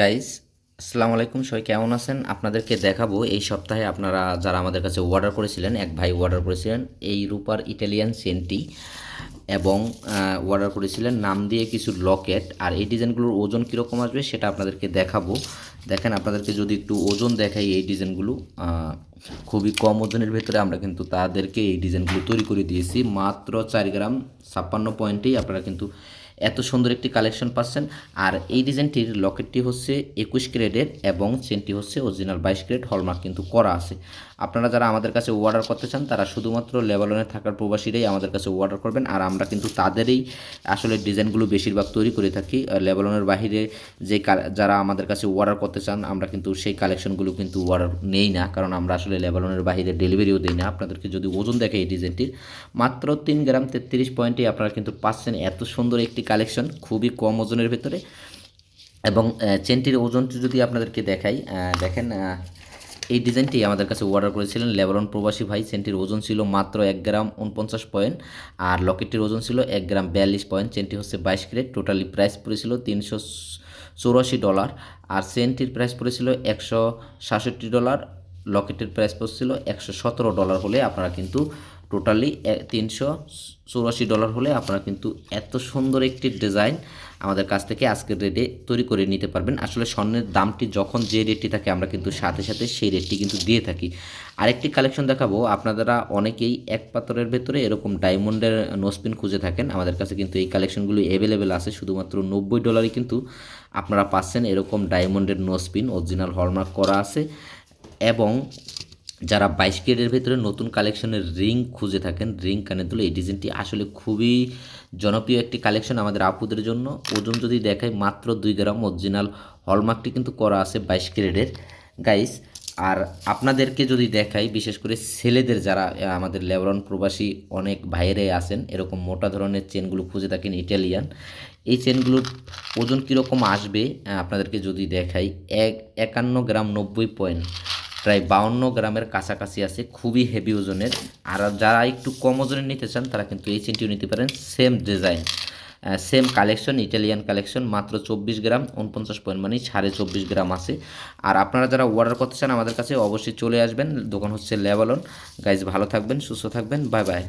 Guys আসসালামু আলাইকুম সবাই কেমন আছেন? আপনাদেরকে দেখাবো, এই সপ্তাহে আপনারা যারা আমাদের কাছে অর্ডার করেছিলেন, এক ভাই অর্ডার করেছিলেন, এই রূপার ইটালিয়ান সেন্টি এবং অর্ডার করেছিলেন নাম দিয়ে কিছু লকেট আর এই ডিজাইনগুলোর ওজন কীরকম আসবে সেটা আপনাদেরকে দেখাবো। দেখেন, আপনাদেরকে যদি একটু ওজন দেখাই এই ডিজাইনগুলো খুবই কম ওজনের ভেতরে আমরা কিন্তু তাদেরকে এই ডিজাইনগুলো তৈরি করে দিয়েছি। মাত্র চার গ্রাম ছাপ্পান্ন পয়েন্টেই আপনারা কিন্তু এত সুন্দর একটি কালেকশন পাচ্ছেন। আর এই ডিজাইনটির লকেটটি হচ্ছে একুশ ক্রেডের এবং চেনটি হচ্ছে অরিজিনাল বাইশ ক্রেড হলমার্ক কিন্তু করা আছে। আপনারা যারা আমাদের কাছে অর্ডার করতে চান, তারা শুধুমাত্র লেবালনে থাকার প্রবাসীরাই আমাদের কাছে অর্ডার করবেন। আর আমরা কিন্তু তাদেরই আসলে ডিজাইনগুলো বেশিরভাগ তৈরি করে থাকি। লেবালনের বাহিরে যে যারা আমাদের কাছে অর্ডার করতে চান, আমরা কিন্তু সেই কালেকশনগুলো কিন্তু অর্ডার নেই না। কারণ আমরা আসলে লেবালনের বাহিরে ডেলিভারিও দিই না। আপনাদেরকে যদি ওজন দেখে এই ডিজাইনটির মাত্র তিন গ্রাম তেত্রিশ পয়েন্টে আপনারা কিন্তু পাচ্ছেন এত সুন্দর একটি কালেকশন খুবই কম ওজনের ভেতরে। এবং চেনটির ওজনটি যদি আপনাদেরকে দেখাই দেখেন এই ডিজাইনটি আমাদের কাছে অর্ডার করেছিলেন লেবারন প্রবাসী ভাই। চেনটির ওজন ছিল মাত্র এক গ্রাম উনপঞ্চাশ পয়েন্ট আর লকেটটির ওজন ছিল এক গ্রাম বিয়াল্লিশ পয়েন্ট। চেনটি হচ্ছে বাইশ ক্রেট টোটালি প্রাইস পড়েছিল তিনশো চৌরাশি ডলার আর চেনটির প্রাইস পড়েছিল একশো সাতষট্টি ডলার লকেটের প্রাইস পড়ছিল একশো সতেরো ডলার হলে আপনারা কিন্তু টোটালি তিনশো চৌরাশি ডলার হলে আপনারা কিন্তু এত সুন্দর একটি ডিজাইন আমাদের কাছ থেকে আজকের রেটে তৈরি করে নিতে পারবেন। আসলে স্বর্ণের দামটি যখন যে রেটটি থাকে আমরা কিন্তু সাথে সাথে সেই রেটটি কিন্তু দিয়ে থাকি। আরেকটি কালেকশন দেখাবো, আপনারা অনেকেই এক পাথরের ভেতরে এরকম ডায়মন্ডের নোসপিন খুঁজে থাকেন। আমাদের কাছে কিন্তু এই কালেকশনগুলো অ্যাভেলেবেল আছে, শুধুমাত্র নব্বই ডলারই কিন্তু আপনারা পাচ্ছেন এরকম ডায়মন্ডের নোসপিন অরিজিনাল হলমার্ক করা আছে। এবং যারা বাইশ কেডের ভেতরে নতুন কালেকশনের রিং খুঁজে থাকেন, রিং কানের দুল, এই ডিজাইনটি আসলে খুবই জনপ্রিয় একটি কালেকশন আমাদের আপুদের জন্য। ওজন যদি দেখাই, মাত্র দুই গ্রাম অরিজিনাল হলমার্কটি কিন্তু করা আছে বাইশ ক্যারেটের। গাইস আর আপনাদেরকে যদি দেখাই, বিশেষ করে ছেলেদের যারা আমাদের লেবরন প্রবাসী অনেক ভাইয়েরাই আছেন, এরকম মোটা ধরনের চেনগুলো খুঁজে থাকেন ইটালিয়ান, এই চেনগুলোর ওজন কীরকম আসবে আপনাদেরকে যদি দেখাই, এক, একান্ন গ্রাম নব্বই পয়েন্ট। প্রায় বাউন্ন গ্রামের কাছাকাছি আছে, খুবই হেভি ওজনের। আর যারা একটু কম ওজনের নিতে চান, তারা কিন্তু এই চেনটিও নিতে পারেন। Same design same collection Italian collection মাত্র চব্বিশ গ্রাম, উনপঞ্চাশ পয়েন্ট মানে সাড়ে চব্বিশ গ্রাম আছে। আর আপনারা যারা অর্ডার করতে চান, আমাদের কাছে অবশ্যই চলে আসবেন। দোকান হচ্ছে লেবালন গাইজ ভালো থাকবেন, সুস্থ থাকবেন। Bye bye